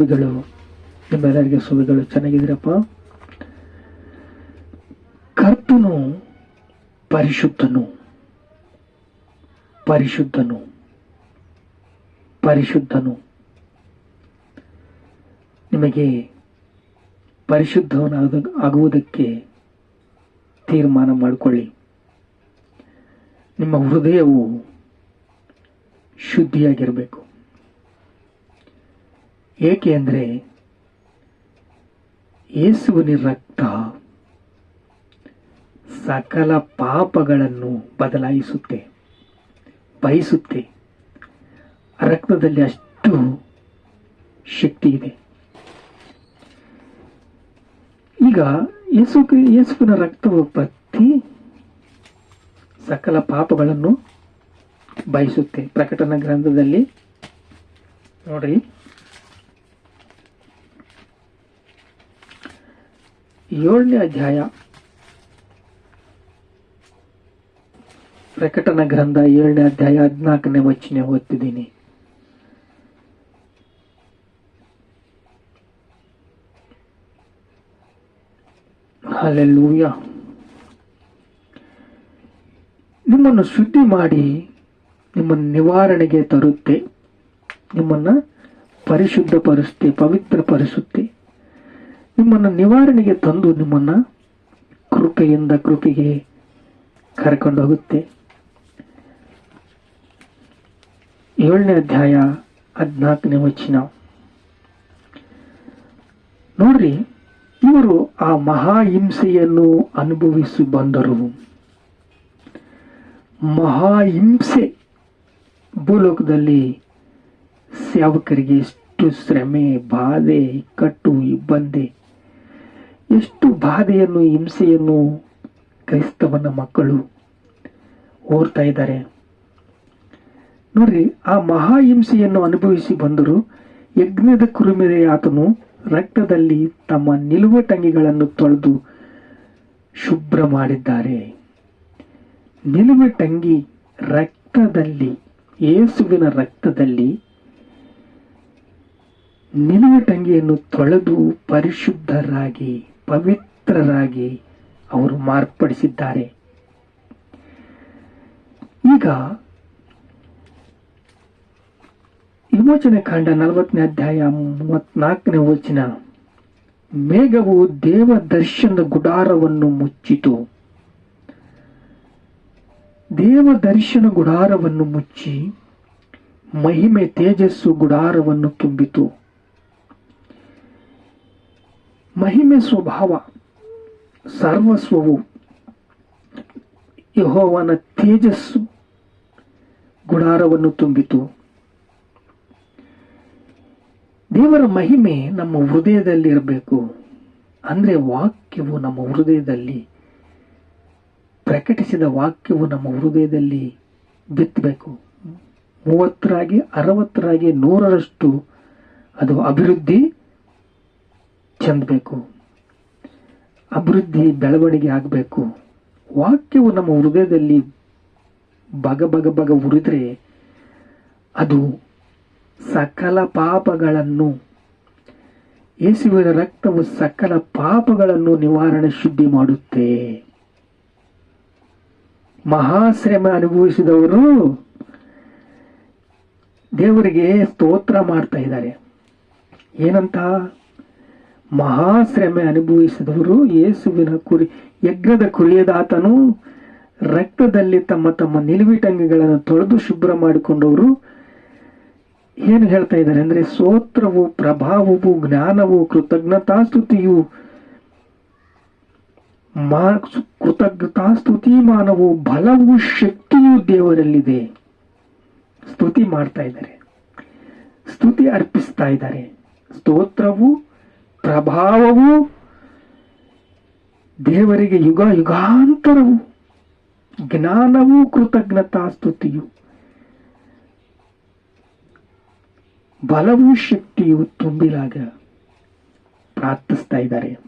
ಸುದ್ದಿಗಳು ನಿಮ್ಮೆಲ್ಲರಿಗೆ ಸುಬಿಗಳು ಚೆನ್ನಾಗಿದ್ದೀರಪ್ಪ. ಕರ್ತನು ಪರಿಶುದ್ಧನು. ಪರಿಶುದ್ಧನು. ಪರಿಶುದ್ಧನು. ನಿಮಗೆ ಪರಿಶುದ್ಧವನಾಗ ಆಗುವುದಕ್ಕೆ ತೀರ್ಮಾನ ಮಾಡಿಕೊಳ್ಳಿ. ನಿಮ್ಮ ಹೃದಯವು ಶುದ್ಧಿಯಾಗಿರಬೇಕು. ಏಕೆ ಅಂದರೆ ಯೇಸುವಿನ ರಕ್ತ ಸಕಲ ಪಾಪಗಳನ್ನು ಬದಲಾಯಿಸುತ್ತೆ, ಬಯಸುತ್ತೆ. ರಕ್ತದಲ್ಲಿ ಅಷ್ಟು ಶಕ್ತಿ ಇದೆ. ಈಗ ಯೇಸು ಯೇಸುವಿನ ರಕ್ತವು ಪ್ರತಿ ಸಕಲ ಪಾಪಗಳನ್ನು ಬಯಸುತ್ತೆ. ಪ್ರಕಟನ ಗ್ರಂಥದಲ್ಲಿ ನೋಡ್ರಿ. ಏಳನೇ ಅಧ್ಯಾಯ. ಪ್ರಕಟನ ಗ್ರಂಥ ಏಳನೇ ಅಧ್ಯಾಯ ಹದಿನಾಲ್ಕನೇ ವಚನೆ ಓದ್ತಿದ್ದೀನಿ. ಅಲ್ಲೆಲ್ಲೂಯ ನಿಮ್ಮನ್ನು ಶುದ್ಧಿ ಮಾಡಿ ನಿಮ್ಮನ್ನು ನಿವಾರಣೆಗೆ ತರುತ್ತೆ. ನಿಮ್ಮನ್ನು ಪವಿತ್ರ ಪವಿತ್ರಪಡಿಸುತ್ತೆ. ನಿಮ್ಮನ್ನು ನಿವಾರಣೆಗೆ ತಂದು ನಿಮ್ಮನ್ನು ಕೃಪೆಯಿಂದ ಕೃಪೆಗೆ ಕರ್ಕೊಂಡು ಹೋಗುತ್ತೆ. ಏಳನೇ ಅಧ್ಯಾಯ ಹದಿನಾಲ್ಕನೇ ವಚನ. ನೋಡ್ರಿ, ಇವರು ಆ ಮಹಾಹಿಂಸೆಯನ್ನು ಅನುಭವಿಸಿ ಬಂದರು. ಮಹಾಹಿಂಸೆ ಭೂಲೋಕದಲ್ಲಿ ಸೇವಕರಿಗೆ ಎಷ್ಟು ಶ್ರಮೆ, ಬಾಧೆ, ಕಟ್ಟು, ಇಬ್ಬಂದಿ. ಎಷ್ಟು ಬಾಧೆಯನ್ನು, ಹಿಂಸೆಯನ್ನು ಕ್ರೈಸ್ತವನ ಮಕ್ಕಳು ಓರ್ತಾ ಇದ್ದಾರೆ. ನೋಡ್ರಿ, ಆ ಮಹಾಹಿಂಸೆಯನ್ನು ಅನುಭವಿಸಿ ಬಂದರು ಯಜ್ಞದ ಕುರುಮೆರೆ ಆತನು ರಕ್ತದಲ್ಲಿ ತಮ್ಮ ನಿಲುವ ಟಂಗಿಗಳನ್ನು ತೊಳೆದು ಶುಭ್ರ ಮಾಡಿದ್ದಾರೆ. ನಿಲುವಟಂಗಿ ರಕ್ತದಲ್ಲಿ ಏಸುವಿನ ರಕ್ತದಲ್ಲಿ ನಿಲುವಟಂಗಿಯನ್ನು ತೊಳೆದು ಪರಿಶುದ್ಧರಾಗಿ ಪವಿತ್ರರಾಗಿ ಅವರು ಮಾರ್ಪಡಿಸಿದ್ದಾರೆ. ಈಗ ವಿಮೋಚನೆ ಕಾಂಡ ನಲವತ್ತನೇ ಅಧ್ಯಾಯ ಮೂವತ್ನಾಲ್ಕನೇ ವಚನ. ಮೇಘವು ದೇವ ದರ್ಶನದ ಗುಡಾರವನ್ನು ಮುಚ್ಚಿತು. ದೇವ ದರ್ಶನ ಗುಡಾರವನ್ನು ಮುಚ್ಚಿ ಮಹಿಮೆ ತೇಜಸ್ಸು ಗುಡಾರವನ್ನು ತುಂಬಿತು. ಮಹಿಮೆ ಸ್ವಭಾವ, ಸರ್ವಸ್ವವು ಯಹೋವನ ತೇಜಸ್ಸು ಗುಡಾರವನ್ನು ತುಂಬಿತು. ದೇವರ ಮಹಿಮೆ ನಮ್ಮ ಹೃದಯದಲ್ಲಿ ಇರಬೇಕು ಅಂದ್ರೆ ವಾಕ್ಯವು ನಮ್ಮ ಹೃದಯದಲ್ಲಿ, ಪ್ರಕಟಿಸಿದ ವಾಕ್ಯವು ನಮ್ಮ ಹೃದಯದಲ್ಲಿ ಬಿತ್ತಬೇಕು. ಮೂವತ್ತರಾಗಿ, ಅರವತ್ತರಾಗಿ, ನೂರರಷ್ಟು ಅದು ಅಭಿವೃದ್ಧಿ ಚೆಂದಬೇಕು, ಅಭಿವೃದ್ಧಿ ಬೆಳವಣಿಗೆ ಆಗಬೇಕು. ವಾಕ್ಯವು ನಮ್ಮ ಹೃದಯದಲ್ಲಿ ಬಗ ಬಗ ಬಗ ಉರಿದ್ರೆ ಅದು ಸಕಲ ಪಾಪಗಳನ್ನು, ಯೇಸುವಿನ ರಕ್ತವು ಸಕಲ ಪಾಪಗಳನ್ನು ನಿವಾರಣೆ ಶುದ್ಧಿ ಮಾಡುತ್ತೆ. ಮಹಾಶ್ರಮ ಅನುಭವಿಸಿದವರು ದೇವರಿಗೆ ಸ್ತೋತ್ರ ಮಾಡ್ತಾ ಇದ್ದಾರೆ. ಏನಂತ? ಮಹಾಶ್ರಮೆ ಅನುಭವಿಸಿದವರು ಯೇಸುವಿನ ಕುರಿ, ಯಜ್ಞದ ಕುರಿಯದಾತನು, ರಕ್ತದಲ್ಲಿ ತಮ್ಮ ತಮ್ಮ ನಿಲುವಿಟಂಗಿಗಳನ್ನು ತೊಳೆದು ಶುಭ್ರ ಮಾಡಿಕೊಂಡವರು. ಏನು ಹೇಳ್ತಾ ಇದ್ದಾರೆ ಅಂದ್ರೆ, ಸ್ತೋತ್ರವು, ಪ್ರಭಾವವು, ಜ್ಞಾನವು ಕೃತಜ್ಞತಾಸ್ತುತಿಯು ಮಾ ಕೃತಜ್ಞತಾಸ್ತುತಿ ಮಾನವು, ಬಲವು, ಶಕ್ತಿಯು ದೇವರಲ್ಲಿದೆ. ಸ್ತುತಿ ಮಾಡ್ತಾ ಇದ್ದಾರೆ. ಸ್ತುತಿ ಅರ್ಪಿಸ್ತಾ ಇದ್ದಾರೆ. ಸ್ತೋತ್ರವು ಪ್ರಭಾವವು ದೇವರಿಗೆ ಯುಗ ಯುಗಾಂತರವು, ಜ್ಞಾನವು ಕೃತಜ್ಞತಾ ಸ್ತುತಿಯು. ಬಲವು ಶಕ್ತಿಯು ತುಂಬಿಲಾಗ ಪ್ರಾರ್ಥಿಸ್ತಾ ಇದ್ದಾರೆ.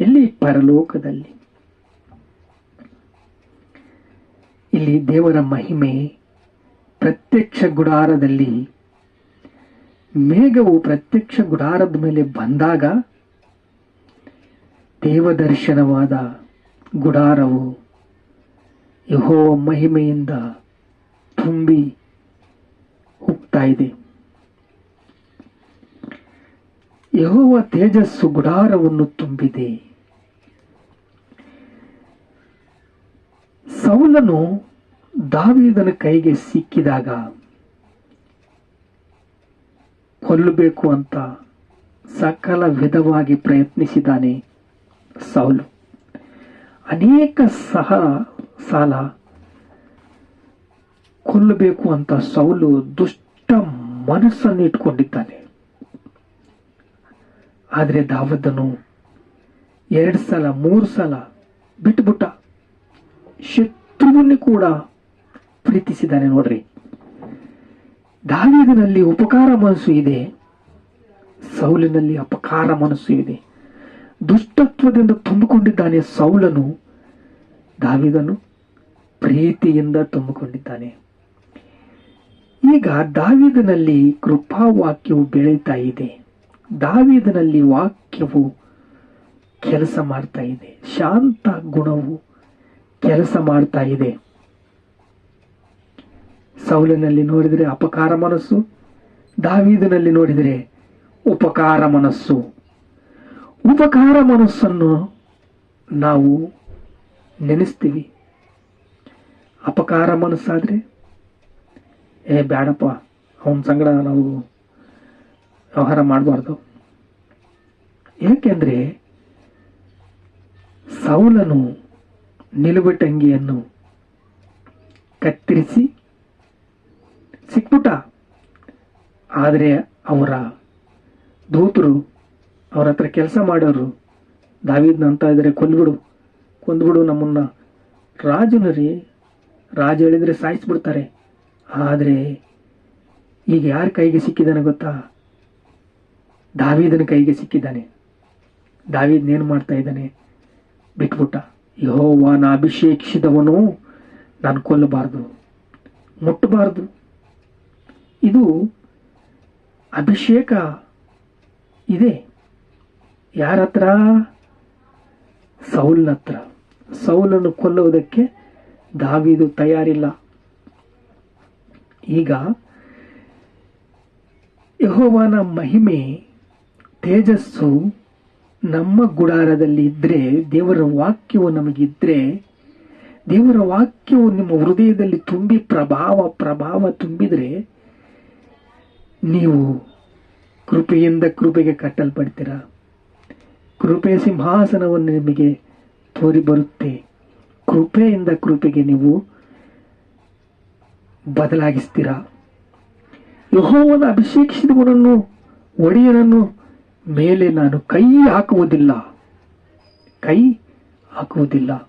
ಎಲ್ಲಿ ಪರಲೋಕದಲ್ಲಿ. ಇಲ್ಲಿ ದೇವರ ಮಹಿಮೆ ಪ್ರತ್ಯಕ್ಷ ಗುಡಾರದಲ್ಲಿ ಮೇಘವು ಪ್ರತ್ಯಕ್ಷ ಗುಡಾರದ ಮೇಲೆ ಬಂದಾಗ ದೇವದರ್ಶನವಾದ ಗುಡಾರವು ಯಹೋ ಮಹಿಮೆಯಿಂದ ತುಂಬಿ ಹೋಗ್ತಾ ಇದೆ. ಯಹೋವ ತೇಜಸ್ಸು ಗುಡಾರವನ್ನು ತುಂಬಿದೆ. ಸೌಲನು ದಾವಿದನ ಕೈಗೆ ಸಿಕ್ಕಿದಾಗ ಕೊಲ್ಲಬೇಕು ಅಂತ ಸಕಲ ವಿಧವಾಗಿ ಪ್ರಯತ್ನಿಸಿದ್ದಾನೆ ಸೌಲು. ಅನೇಕ ಸಹ ಸಾಲ ಕೊಲ್ಲಬೇಕು ಅಂತ ಸೌಲು ದುಷ್ಟ ಮನಸ್ಸನ್ನು ಇಟ್ಕೊಂಡಿದ್ದಾನೆ. ಆದರೆ ದಾವದನು ಎರಡು ಸಲ, ಮೂರು ಸಲ ಬಿಟ್ಬಿಟ್ಟ. ಶತ್ರುವನ್ನು ಕೂಡ ಪ್ರೀತಿಸಿದ್ದಾನೆ ನೋಡ್ರಿ. ದಾವಿದನಲ್ಲಿ ಉಪಕಾರ ಮನಸ್ಸು ಇದೆ. ಸೌಲಿನಲ್ಲಿ ಅಪಕಾರ ಮನಸ್ಸು ಇದೆ. ದುಷ್ಟತ್ವದಿಂದ ತುಂಬಿಕೊಂಡಿದ್ದಾನೆ ಸೌಲನು. ದಾವಿದನು ಪ್ರೀತಿಯಿಂದ ತುಂಬಿಕೊಂಡಿದ್ದಾನೆ. ಈಗ ದಾವಿದನಲ್ಲಿ ಕೃಪಾವಾಕ್ಯವು ಬೆಳೀತಾ ಇದೆ. ದಾವಿದನಲ್ಲಿ ವಾಕ್ಯವು ಕೆಲಸ ಮಾಡ್ತಾ ಇದೆ. ಶಾಂತ ಗುಣವು ಕೆಲಸ ಮಾಡ್ತಾ ಇದೆ. ಸೌಲಿನಲ್ಲಿ ನೋಡಿದರೆ ಅಪಕಾರ ಮನಸ್ಸು, ದಾವೀದನಲ್ಲಿ ನೋಡಿದರೆ ಉಪಕಾರ ಮನಸ್ಸು. ಉಪಕಾರ ಮನಸ್ಸನ್ನು ನಾವು ನೆನೆಸ್ತೀವಿ. ಅಪಕಾರ ಮನಸ್ಸಾದರೆ, ಏ ಬೇಡಪ್ಪ ಅವನ ಸಂಗಡ ನಾವು ವ್ಯವಹಾರ ಮಾಡಬಾರ್ದು. ಏಕೆಂದರೆ ಸೌಲನು ನಿಲುಗಟ್ಟಂಗಿಯನ್ನು ಕತ್ತರಿಸಿ ಸಿಕ್ಬಿಟ್ಟ. ಆದರೆ ಅವರ ದೂತರು ಅವ್ರ ಹತ್ರ ಕೆಲಸ ಮಾಡೋರು ದಾವಿದ್ನ ಅಂತ ಇದ್ರೆ ಕೊಂದ್ಬಿಡು ಕೊಂದ್ಬಿಡು ನಮ್ಮನ್ನ. ರಾಜನು ರೀ ರಾಜ ಹೇಳಿದರೆ ಸಾಯಿಸ್ಬಿಡ್ತಾರೆ. ಆದರೆ ಈಗ ಯಾರ ಕೈಗೆ ಸಿಕ್ಕಿದ್ದಾನೆ ಗೊತ್ತಾ? ದಾವಿದನ ಕೈಗೆ ಸಿಕ್ಕಿದ್ದಾನೆ. ದಾವಿದ್ನೇನು ಮಾಡ್ತಾ ಇದ್ದಾನೆ? ಬಿಟ್ಬಿಟ್ಟ. ಯಹೋವಾನ ಅಭಿಷೇಕಿಸಿದವನು ನಾನು ಕೊಲ್ಲಬಾರ್ದು, ಮುಟ್ಟಬಾರ್ದು. ಇದು ಅಭಿಷೇಕ ಇದೆ. ಯಾರ ಹತ್ರ ಸೌಲ್ನ ಹತ್ರ ಸೌಲನ್ನು ಕೊಲ್ಲುವುದಕ್ಕೆ ದಾವಿದು ತಯಾರಿಲ್ಲ. ಈಗ ಯಹೋವನ ಮಹಿಮೆ, ತೇಜಸ್ಸು ನಮ್ಮ ಗುಡಾರದಲ್ಲಿ ಇದ್ರೆ, ದೇವರ ವಾಕ್ಯವು ನಮಗಿದ್ರೆ ದೇವರ ವಾಕ್ಯವು ನಿಮ್ಮ ಹೃದಯದಲ್ಲಿ ತುಂಬಿ ಪ್ರಭಾವ ಪ್ರಭಾವ ತುಂಬಿದ್ರೆ ನೀವು ಕೃಪೆಯಿಂದ ಕೃಪೆಗೆ ಕಟ್ಟಲ್ಪಡ್ತೀರ? ಕೃಪೆ ಸಿಂಹಾಸನವನ್ನು ನಿಮಗೆ ತೋರಿ ಬರುತ್ತೆ. ಕೃಪೆಯಿಂದ ಕೃಪೆಗೆ ನೀವು ಬದಲಾಗಿಸ್ತೀರ? ಯಹೋವನ ಅಭಿಷೇಕಿಸಿದವನನ್ನು, ಒಡೆಯನನ್ನು ಮೇಲೆ ನಾನು ಕೈ ಹಾಕುವುದಿಲ್ಲ. ಕೈ ಹಾಕುವುದಿಲ್ಲ.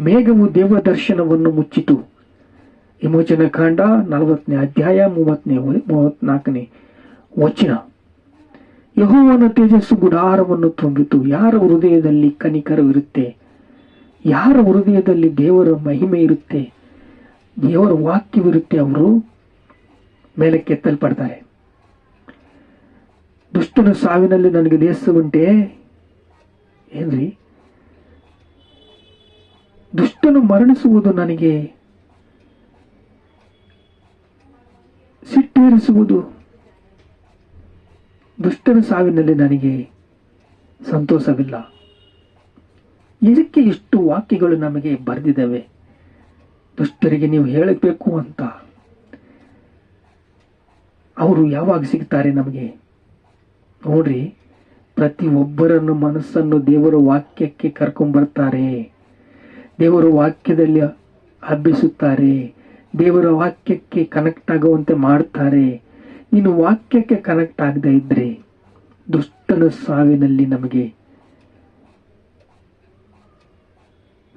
ಮೇಘವು ದೇವ ದರ್ಶನವನ್ನು ಮುಚ್ಚಿತು. ವಿಮೋಚನ ಕಾಂಡ ನಲವತ್ತನೇ ಅಧ್ಯಾಯ ಮೂವತ್ತನೇ ಮೂವತ್ನಾಲ್ಕನೇ ವಚನ. ಯಹೋವನ ತೇಜಸ್ಸು ಗುಡಾರವನ್ನು ತುಂಬಿತು. ಯಾರ ಹೃದಯದಲ್ಲಿ ಕನಿಕರವಿರುತ್ತೆ ಯಾರ ಹೃದಯದಲ್ಲಿ ದೇವರ ಮಹಿಮೆ ಇರುತ್ತೆ? ದೇವರ ವಾಕ್ಯವಿರುತ್ತೆ ಅವರು? ಮೇಲೆ ಕೆತ್ತಲ್ಪಡ್ತಾರೆ. ದುಷ್ಟನ ಸಾವಿನಲ್ಲಿ ನನಗೆ ದೇಶ ಉಂಟೆ ಏನ್ರಿ? ದುಷ್ಟನು ಮರಣಿಸುವುದು ನನಗೆ ಸಿಟ್ಟೇರಿಸುವುದು ದುಷ್ಟನ ಸಾವಿನಲ್ಲಿ ನನಗೆ ಸಂತೋಷವಿಲ್ಲ. ಇದಕ್ಕೆ ಇಷ್ಟು ವಾಕ್ಯಗಳು ನಮಗೆ ಬರೆದಿದ್ದಾವೆ. ದುಷ್ಟರಿಗೆ ನೀವು ಹೇಳಬೇಕು ಅಂತ. ಅವರು ಯಾವಾಗ ಸಿಗ್ತಾರೆ ನಮಗೆ? ನೋಡ್ರಿ ಪ್ರತಿ ಒಬ್ಬರನ್ನು ಮನಸ್ಸನ್ನು ದೇವರ ವಾಕ್ಯಕ್ಕೆ ಕರ್ಕೊಂಡ್ಬರ್ತಾರೆ ದೇವರ ವಾಕ್ಯದಲ್ಲಿ ಹಬ್ಬಿಸುತ್ತಾರೆ. ದೇವರ ವಾಕ್ಯಕ್ಕೆ ಕನೆಕ್ಟ್ ಆಗುವಂತೆ ಮಾಡ್ತಾರೆ. ನೀನು ವಾಕ್ಯಕ್ಕೆ ಕನೆಕ್ಟ್ ಆಗದೆ ಇದ್ರೆ ದುಷ್ಟನ ಸಾವಿನಲ್ಲಿ ನಮಗೆ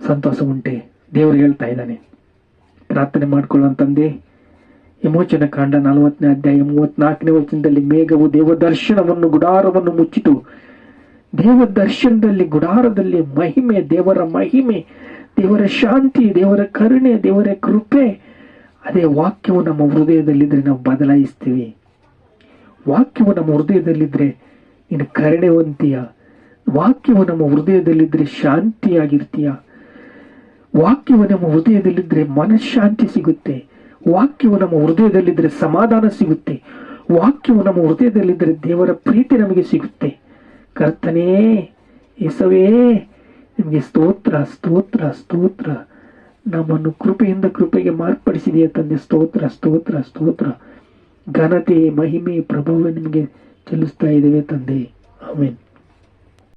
ಸಂತೋಷ ಉಂಟೆ. ದೇವರು ಹೇಳ್ತಾ ಇದ್ದಾನೆ. ಪ್ರಾರ್ಥನೆ ಮಾಡ್ಕೊಳ್ಳೋ ತಂದೆ. ವಿಮೋಚನ ಕಾಂಡ ನಲವತ್ತನೇ ಅಧ್ಯಾಯ ಮೂವತ್ನಾಲ್ಕನೇ ವಚನದಲ್ಲಿ ಮೇಘವು ದೇವದರ್ಶನವನ್ನು ಗುಡಾರವನ್ನು ಮುಚ್ಚಿತು. ದೇವ ದರ್ಶನದಲ್ಲಿ ಗುಡಾರದಲ್ಲಿ ಮಹಿಮೆ, ದೇವರ ಮಹಿಮೆ, ದೇವರ ಶಾಂತಿ, ದೇವರ ಕರುಣೆ, ದೇವರ ಕೃಪೆ ಅದೇ ವಾಕ್ಯವು ನಮ್ಮ ಹೃದಯದಲ್ಲಿದ್ದರೆ ನಾವು ಬದಲಾಯಿಸ್ತೀವಿ. ವಾಕ್ಯವು ನಮ್ಮ ಹೃದಯದಲ್ಲಿದ್ದರೆ ನೀನು ಕರುಣೆವಂತೀಯ ವಾಕ್ಯವು ನಮ್ಮ ಹೃದಯದಲ್ಲಿದ್ದರೆ ಶಾಂತಿಯಾಗಿರ್ತೀಯ. ವಾಕ್ಯವು ನಮ್ಮ ಹೃದಯದಲ್ಲಿದ್ದರೆ ಮನಃಶಾಂತಿ ಸಿಗುತ್ತೆ. ವಾಕ್ಯವು ನಮ್ಮ ಹೃದಯದಲ್ಲಿದ್ದರೆ ಸಮಾಧಾನ ಸಿಗುತ್ತೆ. ವಾಕ್ಯವು ನಮ್ಮ ಹೃದಯದಲ್ಲಿದ್ದರೆ ದೇವರ ಪ್ರೀತಿ ನಮಗೆ ಸಿಗುತ್ತೆ. ಕರ್ತನೇ ಎಸವೇ ನಿಮಗೆ ಸ್ತೋತ್ರ ಸ್ತೋತ್ರ ಸ್ತೋತ್ರ. ನಮ್ಮನ್ನು ಕೃಪೆಯಿಂದ ಕೃಪೆಗೆ ಮಾರ್ಪಡಿಸಿದೆಯಾ ತಂದೆ. ಸ್ತೋತ್ರ ಸ್ತೋತ್ರ ಸ್ತೋತ್ರ. ಘನತೆ, ಮಹಿಮೆ, ಪ್ರಭಾವ ನಿಮಗೆ ಚೆಲ್ಲಿಸ್ತಾ ಇದ್ದೇವೆ ತಂದೆ. ಆಮೇಲೆ